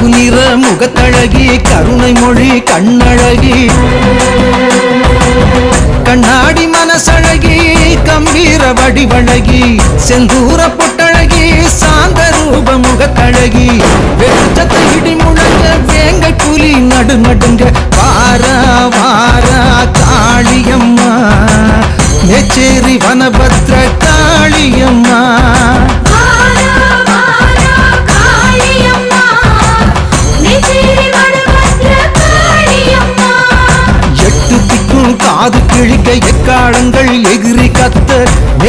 காப்பு நிற முகத்தழகி கருணை மொழி கண்ணழகி. கண்ணாடி மனசழகி கம்பீர வடிவழகி செந்தூர பொட்டழகி சாந்த ரூப முகத்தழகி. வெளிச்சத்தை இடி முழங்க வேங்க புலி நடு நடுங்க வாரா வாரா காளியம்மா. நெச்சேரி வனபத்ர காளியம்மா. அக்காலங்கள் எகிரி கத்த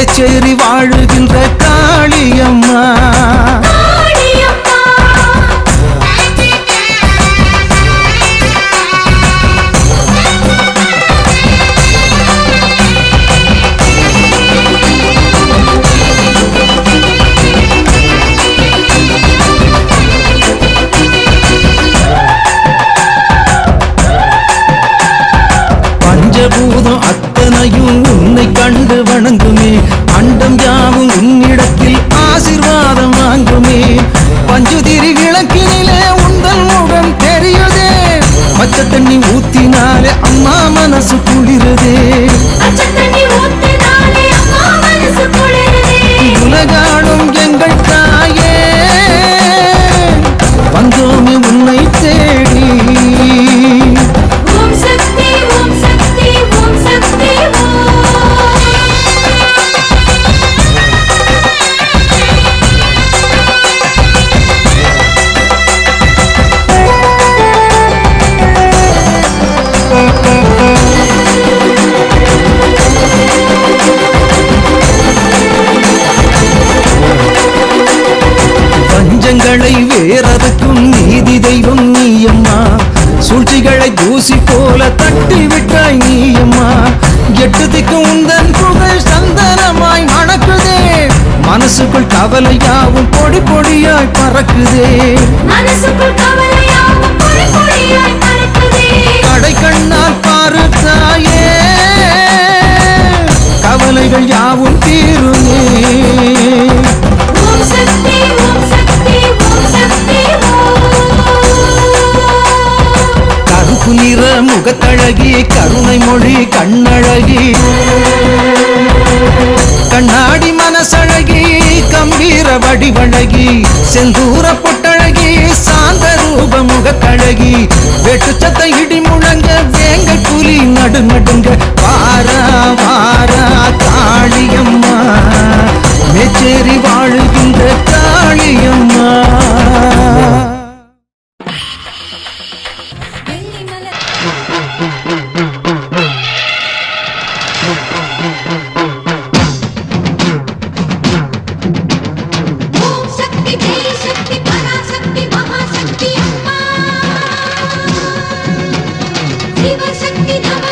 எச்சேரி வாழுகின்ற காளியம்மா. அவளை தூசி போல தட்டி விட்டாய் நீயம்மா. எட்டு திக்கு உந்தன் புகழ் சந்தனமாய் மணக்குதே. மனசுக்குள் கவலையாவும் பொடி பொடியாய் பறக்குதே. கடை கண்ணால் பாரு கவலைகள் யாவும் தீ முகத்தழகி கருணை மொழி கண்ணழகி. கண்ணாடி மனசழகி கம்பீர வடிவழகி. செந்தூர பொட்டழகி சாந்த ரூப முகத்தழகி. வெட்டு சத்த இடிம శివశక్తి నమ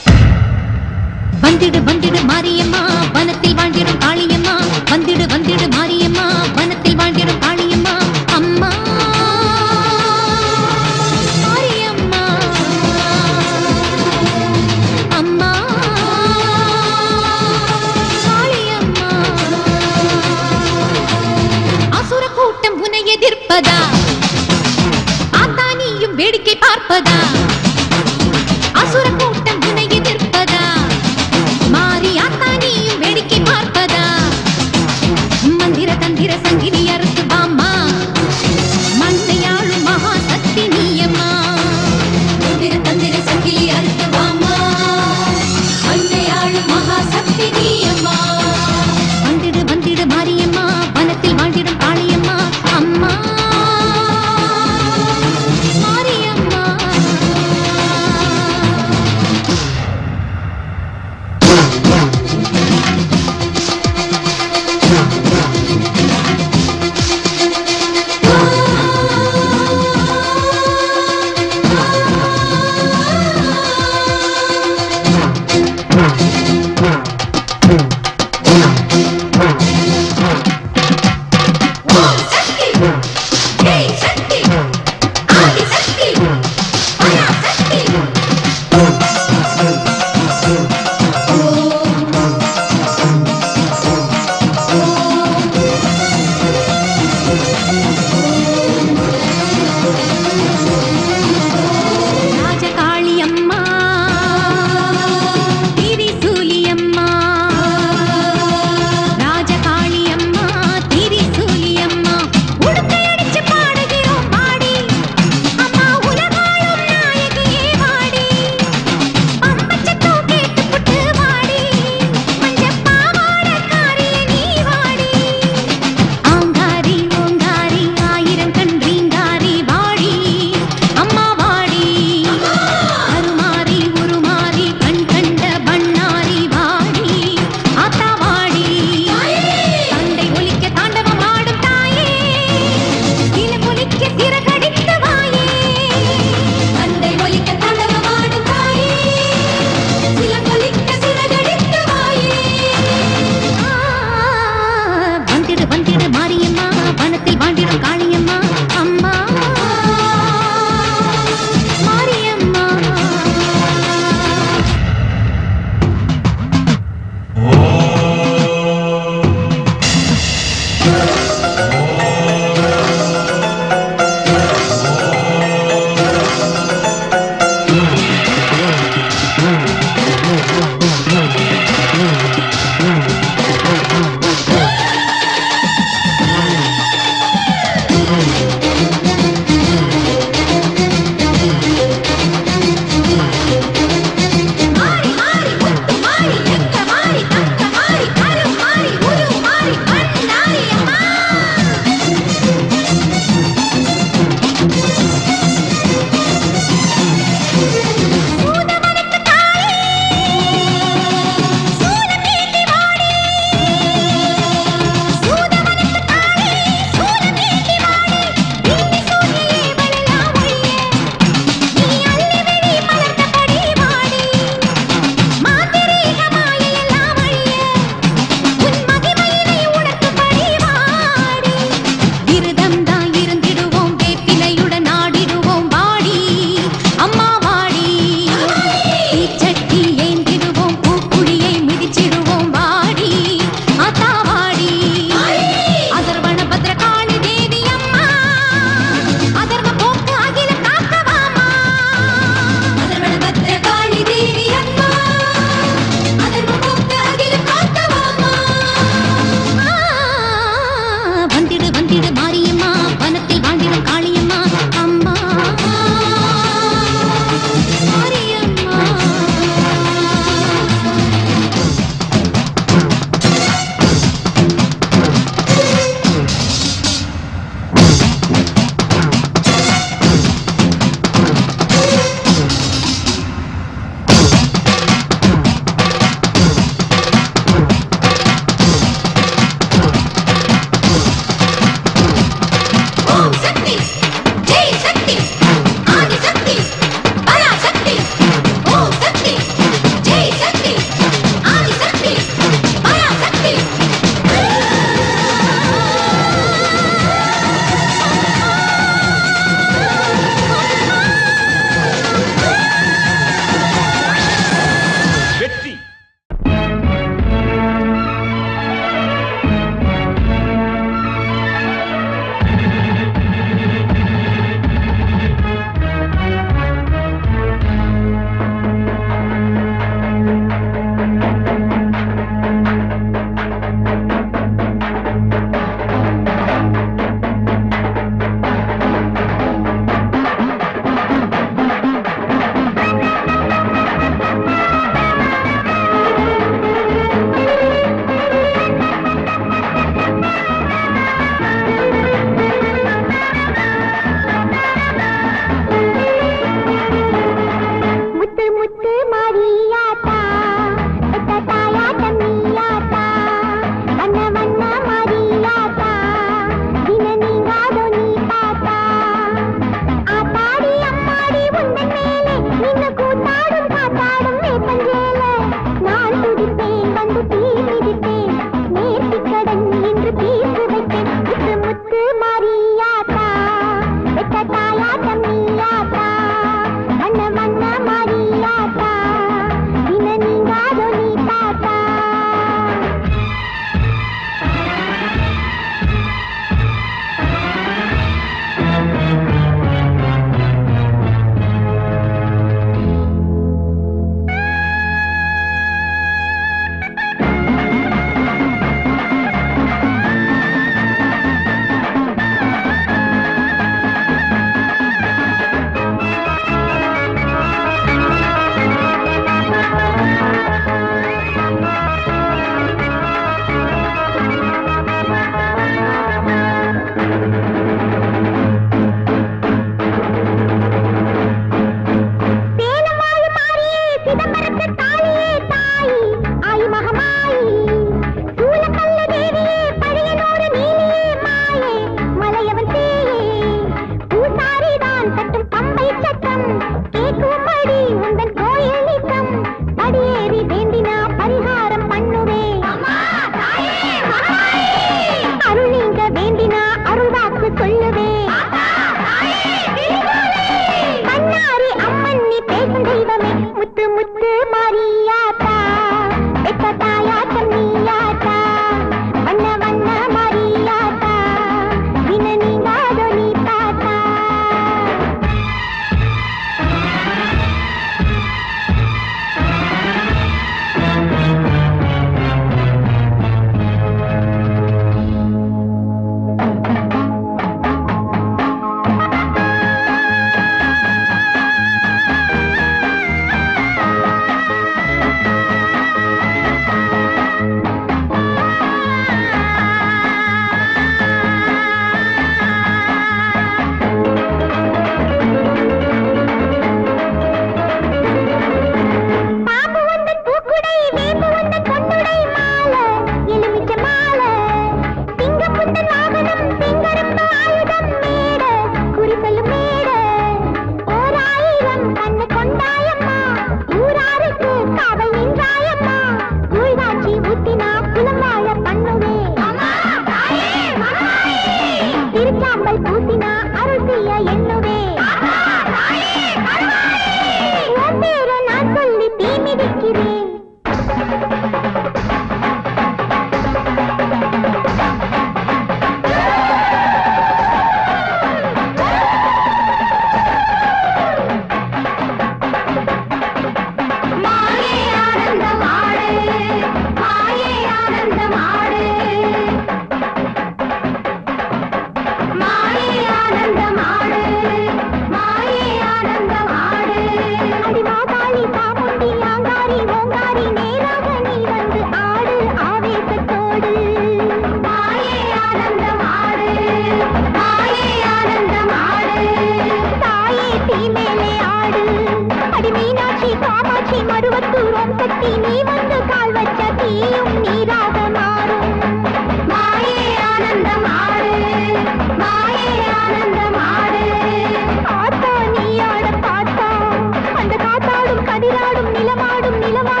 நடனமாடும் நிலவா